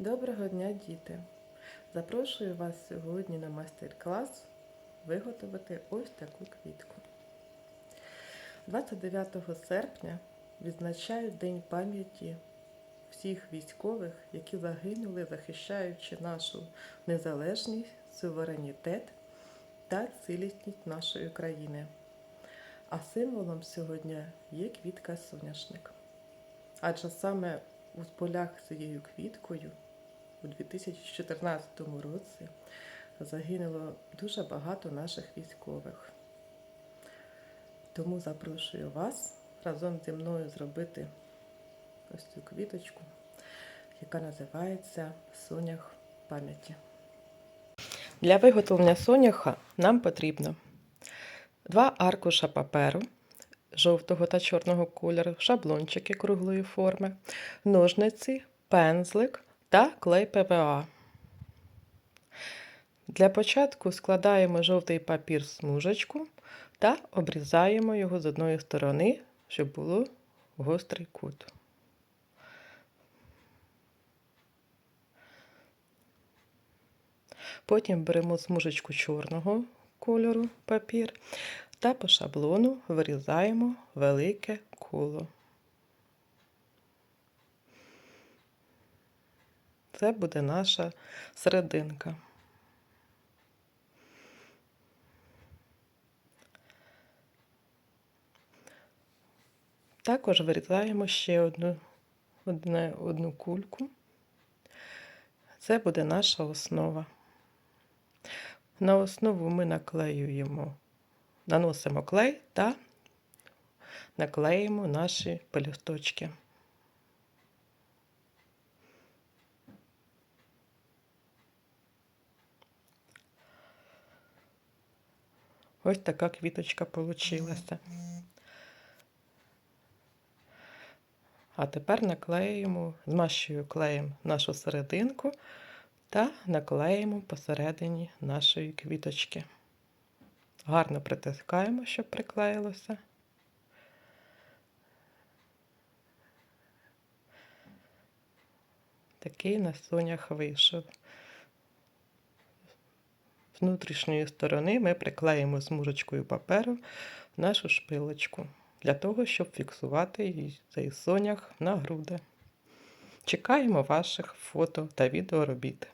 Доброго дня, діти! Запрошую вас сьогодні на майстер-клас виготовити ось таку квітку. 29 серпня відзначають День пам'яті всіх військових, які загинули, захищаючи нашу незалежність, суверенітет та цілісність нашої країни. А символом сьогодні є квітка соняшник. Адже саме у полях цією квіткою у 2014 році загинуло дуже багато наших військових. Тому запрошую вас разом зі мною зробити ось цю квіточку, яка називається Сонях пам'яті. Для виготовлення соняха нам потрібно два аркуша паперу жовтого та чорного кольору, шаблончики круглої форми, ножниці, пензлик та клей ПВА. Для початку складаємо жовтий папір в смужечку та обрізаємо його з одної сторони, щоб було гострий кут. Потім беремо смужечку чорного кольору папір та по шаблону вирізаємо велике коло. Це буде наша серединка. Також вирізаємо ще одну, одне, одну кульку. Це буде наша основа. На основу ми наклеюємо, наносимо клей та наклеїмо наші пелюсточки. Ось така квіточка получилася. А тепер наклеїмо, змащую клеєм нашу серединку та наклеїмо посередині нашої квіточки. Гарно притискаємо, щоб приклеїлося. Такий на сонях вийшов. Внутрішньої сторони ми приклеїмо смужечкою паперу нашу шпилочку для того, щоб фіксувати цей сонях на груди. Чекаємо ваших фото та відеоробіт.